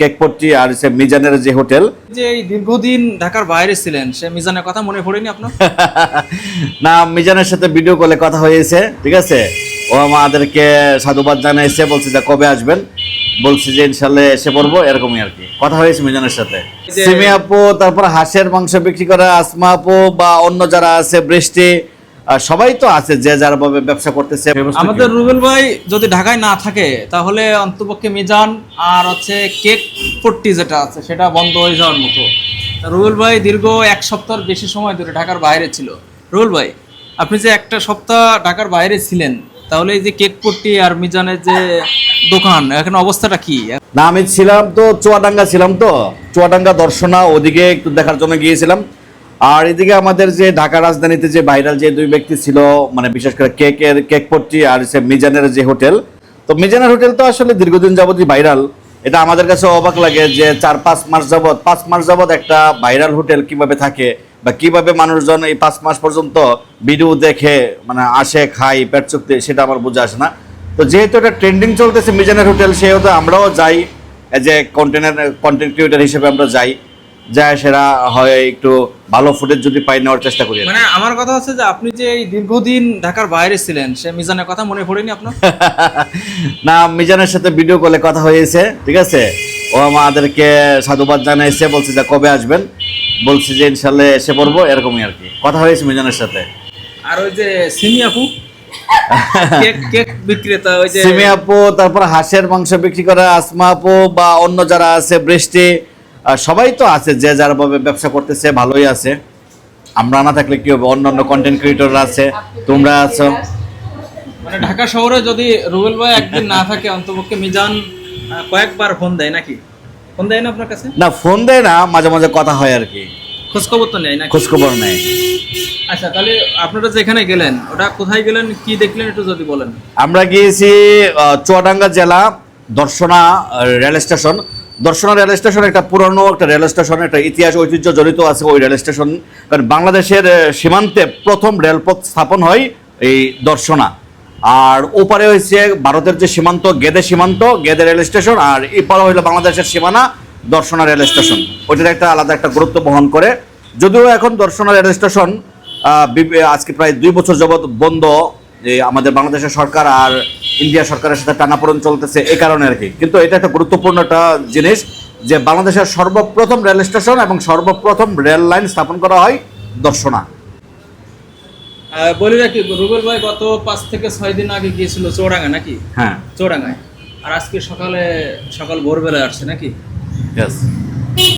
কেকপট্টি আর হচ্ছে মিজানের যে হোটেল। যে এই দীর্ঘদিন ঢাকার বাইরে ছিলেন সে মিজানের কথা মনে পড়েনি আপনার? না মিজানের সাথে ভিডিও কলে কথা হয়েছে ঠিক আছে? ও আমাদেরকে সাধুবাদ জানাইছে বলছে যে কবে আসবেন? বলছি যে ইনশাল্লাহ এসে পড়ব এরকমই আর কি। কথা হয়েছে মিজানের সাথে। সিমি আপু তারপর হাঁসের মাংস বিক্রি করা আসমা আপু বা অন্য যারা আছে বৃষ্টি সবাই তো আছে যে যারা ভাবে ব্যবসা করতেছে। আমাদের রুবেল ভাই যদি ঢাকায় না থাকে তাহলে অন্তপক্ষে মিজান আর হচ্ছে কেক পট্টি যেটা আছে সেটা বন্ধ হয়ে যাওয়ার মতো। রুবেল ভাই দীর্ঘ এক সপ্তাহের বেশি সময় ধরে ঢাকার বাইরে ছিল। রুবেল ভাই আপনি যে একটা সপ্তাহ ঢাকার বাইরে ছিলেন তাহলে এই যে কেক পট্টি আর মিজানের যে দোকান এখন অবস্থাটা কি? না আমি ছিলাম তো চুয়াডাঙ্গা ছিলাম তো। চুয়াডাঙ্গা দর্শনা ওদিকে একটু দেখার জন্য গিয়েছিলাম। আর এদিকে আমাদের যে ঢাকা রাজধানীতে যে ভাইরাল যে দুই ব্যক্তি ছিল মানে বিশেষ করে কেকের কেকপট্টি আর হচ্ছে মিজানের যে হোটেল, তো মিজানের হোটেল তো আসলে দীর্ঘদিন যাবতই ভাইরাল এটা আমাদের কাছে অবাক লাগে যে চার পাঁচ মাস যাবত পাঁচ মাস যাবত একটা ভাইরাল হোটেল কীভাবে থাকে বা কীভাবে মানুষজন এই পাঁচ মাস পর্যন্ত ভিডিও দেখে মানে আসে খাই পেট চুক্তি সেটা আমার বোঝা আসে না। তো যেহেতু এটা ট্রেন্ডিং চলতেছে মিজানের হোটেল, সেহেতু আমরাও যাই যে কন্টেন্ট কন্টেন্ট ক্রিয়েটার হিসেবে আমরা যাই। যা সেরা হয় একটু ভালো ফুটেজ যদি পাই নেওয়ার চেষ্টা করি মানে আমার কথা হচ্ছে যে আপনি যে এই দীর্ঘদিন ঢাকার বাইরে ছিলেন সে মিজানের কথা মনে পড়েনি আপনার? না মিজানের সাথে ভিডিও কলে কথা হয়েছে ঠিক আছে? ও আমাদেরকে সাধুবাদ জানাইছে বলছে যে কবে আসবেন? বলছি যে ইনশাল্লাহ এসে পড়ব এরকমই আর কি। কথা হয়েছে মিজানের সাথে। আর ওই যে সিমি আপু? কেক কেক বিক্রেতা ওই যে সিমি আপু তারপর হাঁসের মাংস বিক্রি করা আসমা আপু বা অন্য যারা আছে বৃষ্টি সবাই তো আছে যে যার ভাবে ব্যবসা করতেছে ভালোই আছে। আমরা না থাকলে কি হবে? অন্য অন্য কন্টেন্ট ক্রিয়েটররা আছে তোমরা আছো। মানে ঢাকা শহরে যদি রুবেল ভাই একদিন না থাকে অন্তপক্ষে মিজান কয়েকবার ফোন দেয় নাকি? ফোন দেয় না আপনার কাছে? না ফোন দেয় না মাঝে মাঝে কথা হয় আর কি। খোঁজ খবর তো নেয় নাকি? খোঁজখবর নেয়। আচ্ছা তাহলে আপনারা যেখানে গেলেন ওটা কোথায় গেলেন কি দেখলেন একটু যদি বলেন। আমরা গিয়েছি চুয়াডাঙ্গা জেলা Darshana rail station. Darshana rail station, একটা পুরনো, একটা রেল স্টেশন, একটা ইতিহাস ঐতিহ্য জড়িত আছে ওই রেল স্টেশন। কারণ বাংলাদেশের সীমান্তে প্রথম রেলপথ স্থাপন হয় এই দর্শনা। আর ওপারে হয়েছে ভারতের যে সীমান্ত, গেদে সীমান্ত, গেদে রেল স্টেশন, আর এপারে হইল বাংলাদেশের সীমানা, দর্শনা রেল স্টেশন। ওইটার একটা আলাদা একটা গুরুত্ব বহন করে। যদিও এখন দর্শনা রেল স্টেশন আজকে প্রায় দুই বছর যাবৎ বন্ধ। যে আমাদের বাংলাদেশের সরকার আর ইন্ডিয়া সরকারের সাথে টানাপোড়ন চলতেছে এই কারণে আর কি। কিন্তু এটা একটা গুরুত্বপূর্ণ একটা জিনিস যে বাংলাদেশের সর্বপ্রথম রেল স্টেশন এবং সর্বপ্রথম রেল লাইন স্থাপন করা হয় দর্শনা। বলি রাখি রুবেল ভাই গত পাঁচ থেকে ছয় দিন আগে গিয়েছিল চৌরাঙ্গা নাকি? হ্যাঁ। চৌরাঙ্গায়। আর আজকে সকালে সকাল ভোরবেলায় আসছে নাকি?